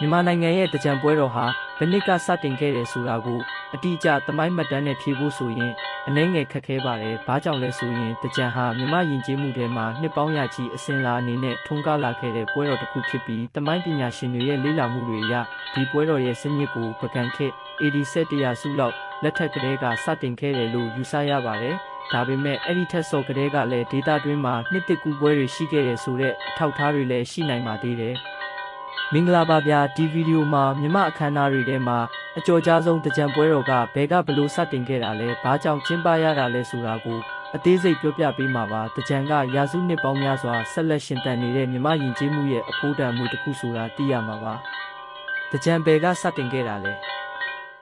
မြန်မာနိုင်ငံရဲ့တကြံပွဲတော်ဟာဘယ်နှစ်ကစတင်ခဲ့တယ်ဆိုတာကိုအတိအကျသမိုင်းမှတ်တမ်းနဲ့ဖြေဖို့ဆိုရင်အနှဲငယ်ခက်ခဲပါတယ်။ဘာကြောင့်လဲဆိုရင်တကြံဟာမြန်မာယဉ်ကျေးမှုထဲမှာနှစ်ပေါင်းရာချီအစဉ်လာအနေနဲ့ထွန်းကားလာခဲ့တဲ့ပွဲတော်တစ်ခုဖြစ်ပြီးသမိုင်းပညာရှင်တွေရဲ့လေ့လာမှုတွေအရဒီပွဲတော်ရဲ့စနစ်ကိုပကံခေတ် AD 7တရာစုလောက်လက်ထက်ကလေးကစတင်ခဲ့တယ်လို့ယူဆရပါတယ်။ဒါပေမဲ့အဲ့ဒီထက်စောကလေးကလည်းဒေတာတွင်းမှာနှစ်တစ်ကူပွဲတွေရှိခဲ့တယ်ဆိုတဲ့အထောက်အထားတွေလည်းရှိနိုင်ပါသေးတယ်။ မင်္ဂလာပါဗျာဒီဗီဒီယိုမှာမြမအခမ်းအနားတွေထဲမှာအကျော်ကြားဆုံးတကြံပွဲတော်ကဘယ်ကဘလို့စတင်ခဲ့တာလဲဘာကြောင့်ကျင်းပရတာလဲဆိုတာကိုအသေးစိတ်ပြောပြပေးမှာပါတကြံကရာစုနှစ်ပေါင်းများစွာဆက်လက်ရှင်သန်နေတဲ့မြမယဉ်ကျေးမှုရဲ့အဖိုးတန်မှုတစ်ခုဆိုတာသိရမှာပါတကြံဘယ်ကစတင်ခဲ့တာလဲ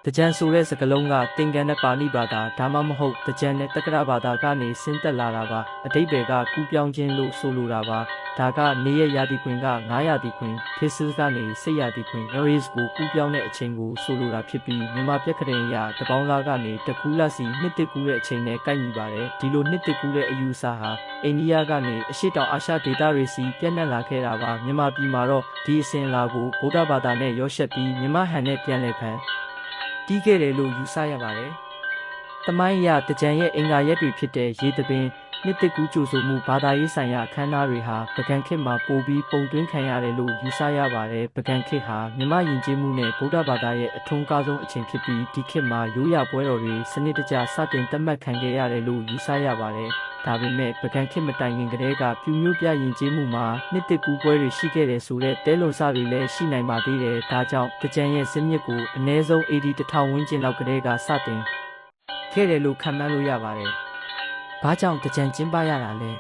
တကြံဆိုတဲ့စကားလုံးကသင်္ကန်းနဲ့ပါဠိဘာသာဒါမှမဟုတ်တကြံနဲ့တက္ကရာဘာသာကနေဆင်းသက်လာတာပါအတိတ်ဘယ်ကကူးပြောင်းခြင်းလို့ဆိုလိုတာပါဒါကနေရရာဒီခွင်က900ရာဒီခွင်ဖေဆစ်ကနေစိတ်ရာဒီခွင် areas ကိုကူးပြောင်းတဲ့အချိန်ကိုဆိုလိုတာဖြစ်ပြီးမြန်မာပြက်ကလေးရတပေါင်းသားကနေတကူးလက်စီနှစ်တစ်ကူးတဲ့အချိန်နဲ့ကိုက်ညီပါတယ်ဒီလိုနှစ်တစ်ကူးတဲ့အယူအဆဟာအိန္ဒိယကနေအရှေ့တောင်အာရှဒေသတွေစီပြန့်နှံ့လာခဲ့တာပါမြန်မာပြည်မှာတော့ဒီအစဉ်အလာကိုဗုဒ္ဓဘာသာနဲ့ရောရှက်ပြီးမြန်မာဟန်နဲ့ပြန်လည်ဖန် တီးခဲ့တယ်လို့ယူဆရပါတယ်တမိုင်းရတကြံရဲ့အင်္ဂါရက်တွေဖြစ်တဲ့ရေသပင်နှစ်တစ်ကူးကြိုဆိုမှုဘာသာရေးဆိုင်ရာအခမ်းအနားတွေဟာပကံခေတ်မှာပိုပြီးပုံသွင်းခံရတယ်လို့ယူဆရပါတယ်ပကံခေတ်ဟာမြမယဉ်ကျေးမှုနဲ့ဗုဒ္ဓဘာသာရဲ့အထွန်းကားဆုံးအချိန်ဖြစ်ပြီးဒီခေတ်မှာရိုးရာပွဲတော်တွေစနစ်တကျစတင်သတ်မှတ်ခံခဲ့ရတယ်လို့ယူဆရပါတယ် ဒါပေမဲ့ပကံခေတ်မတိုင်ခင်ကတည်းကပြူမျိုးပြယဉ်ကျေးမှုမှာနှစ်တစ်ကူးပွဲတွေရှိခဲ့တယ်ဆိုတဲ့တဲလွန်စတွေလည်းရှိနိုင်ပါသေးတယ်ဒါကြောင့်တကြံရဲ့စနစ်ကိုအ ਨੇ ဆုံး AD 1000ဝန်းကျင်လောက်ကတည်းကစတင်ခဲ့တယ်လို့ခန့်မှန်းလို့ရပါတယ်။ဘာကြောင့်တကြံကျင်းပရတာလဲ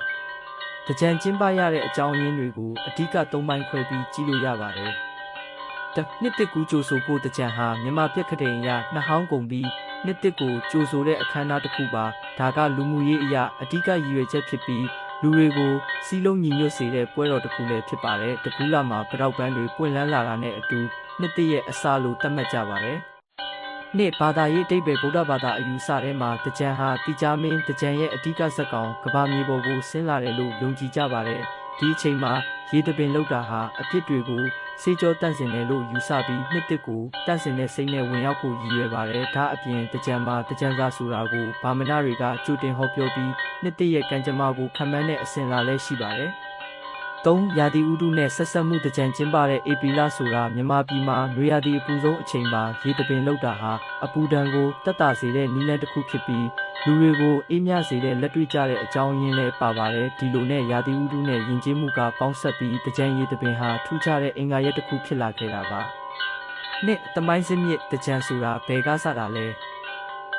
။တကြံကျင်းပရတဲ့အကြောင်းအရင်းတွေကိုအဓိက၃ပိုင်းခွဲပြီးကြည့်လို့ရပါတယ်။တစ်နှစ်တစ်ကူကြိုဆိုဖို့တကြံဟာမြန်မာပြက်ကတဲ့ရနှစ်ဟောင်းကုန်ပြီး နှစ်တစ်ကိုကြိုဆိုတဲ့အခမ်းအနားတစ်ခုပါ။ဒါကလူမှုရေးအရာအဓိကရည်ရွယ်ချက်ဖြစ်ပြီးလူတွေကိုစီးလုံးညီညွတ်စေတဲ့ပွဲတော်တစ်ခုလည်းဖြစ်ပါတယ်။တကူးလာမှာကြောက်ပန်းတွေပွင့်လန်းလာတာနဲ့အတူနှစ်တစ်ရဲ့အစာလိုသတ်မှတ်ကြပါတယ်။နှစ်ဘာသာရေးအတိတ်ပဲဗုဒ္ဓဘာသာအယူဆထဲမှာတကြံဟာတိကြမင်းတကြံရဲ့အဓိကဇက်ကောင်ကဘာမြေပေါ်ကိုဆင်းလာတယ်လို့ယုံကြည်ကြပါတယ်ဒီအချိန်မှာရေတပင်လောက်တာဟာအဖြစ်တွေကို စေကြောတန့်စင်တယ်လို့ယူဆပြီးနှစ်တစ်ကိုတန့်စင်တဲ့စိတ်နဲ့ဝင်ရောက်ဖို့ရည်ရွယ်ပါတယ်ဒါအပြင်တကြံမှာတကြံစားဆိုတာကိုဗာမဏတွေကကြိုတင်ဟောပြောပြီးနှစ်တစ်ရဲ့ကံကြမ္မာကိုခံမှန်းတဲ့အစဉ်လာလည်းရှိပါတယ် 3 ရာသီဥတုနဲ့ဆက်ဆက်မှုတကြံကျင်းပတဲ့ဧပြီလဆိုတာမြန်မာပြည်မှာနွေရာသီအပူဆုံးအချိန်မှာရေတပင်လောက်တာဟာအပူဒဏ်ကိုတက်တာစေတဲ့နည်းလမ်းတစ်ခုဖြစ်ပြီးလူတွေကိုအေးမြစေတဲ့လက်တွေ့ကျတဲ့အကြောင်းရင်းလည်းပါပါတယ်ဒီလိုနဲ့ရာသီဥတုနဲ့ယဉ်ကျေးမှုကပေါင်းဆက်ပြီးတကြံရေတပင်ဟာထူးခြားတဲ့အင်္ဂါရက်တစ်ခုဖြစ်လာခဲ့တာပါနှစ်တမိုင်းစမြစ်တကြံဆိုတာဘယ်ကစတာလဲ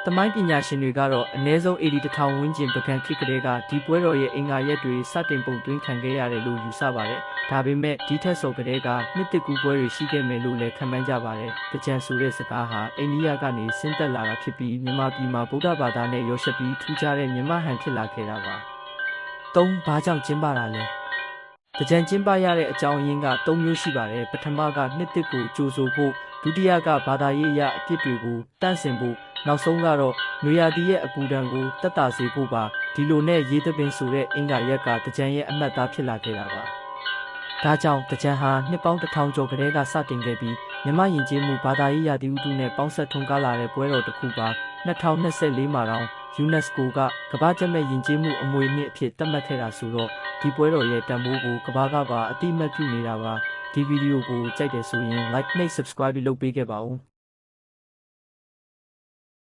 တမိုင်းပညာရှင်တွေကတော့အ ਨੇ ဆုံး AD တစ်ထောင်ဝန်းကျင်ပကံခေတ်ကလေးကဒီပွဲတော်ရဲ့အင်္ဂါရက်တွေစတင်ပုံသွင်းခံခဲ့ရတယ်လို့ယူဆပါတယ်။ဒါပေမဲ့ဒီထက်စောကလေးကနှစ်တစ်ကူပွဲတွေရှိခဲ့မယ်လို့လည်းခန့်မှန်းကြပါတယ်။တကြံဆိုတဲ့စကားဟာအိန္ဒိယကနေဆင်းသက်လာတာဖြစ်ပြီးမြန်မာပြည်မှာဗုဒ္ဓဘာသာနဲ့ရောရှက်ပြီးထူးခြားတဲ့မြန်မာဟန်ဖြစ်လာခဲ့တာပါ။၃ဘာကြောင့်ကျင်းပတာလဲ။တကြံကျင်းပရတဲ့အကြောင်းအရင်းက၃မျိုးရှိပါတယ်ပထမကနှစ်တစ်ကိုကြိုဆိုဖို့ဒုတိယကဘာသာရေးအရာအဖြစ်တွေကိုတန့်စင်ဖို့ နောက်ဆုံးကတော့နွေရာသီရဲ့အပူဒဏ်ကိုတက်တာစေဖို့ပါဒီလိုနဲ့ရေသပင်ဆိုတဲ့အင်္ဂါရက်ကတကြံရဲ့အမတ်သားဖြစ်လာခဲ့တာပါဒါကြောင့်တကြံဟာနှစ်ပေါင်းတစ်ထောင်ကျော်ကတည်းကစတင်ခဲ့ပြီးမြမယဉ်ကျေးမှုဘာသာရေးရာသီဥတုနဲ့ပေါင်းဆက်ထွန်းကားလာတဲ့ပွဲတော်တစ်ခုပါ2024မှာတော့ UNESCO ကကမ္ဘာ့ကျက်မဲ့ယဉ်ကျေးမှုအမွေအနှစ်အဖြစ်သတ်မှတ်ခဲ့တာဆိုတော့ဒီပွဲတော်ရဲ့တန်ဖိုးကိုကမ္ဘာကပါအတိအမှတ်ပြုနေတာပါဒီဗီဒီယိုကိုကြိုက်တယ်ဆိုရင် like နဲ့ subscribe လုပ်ပေးခဲ့ပါဦး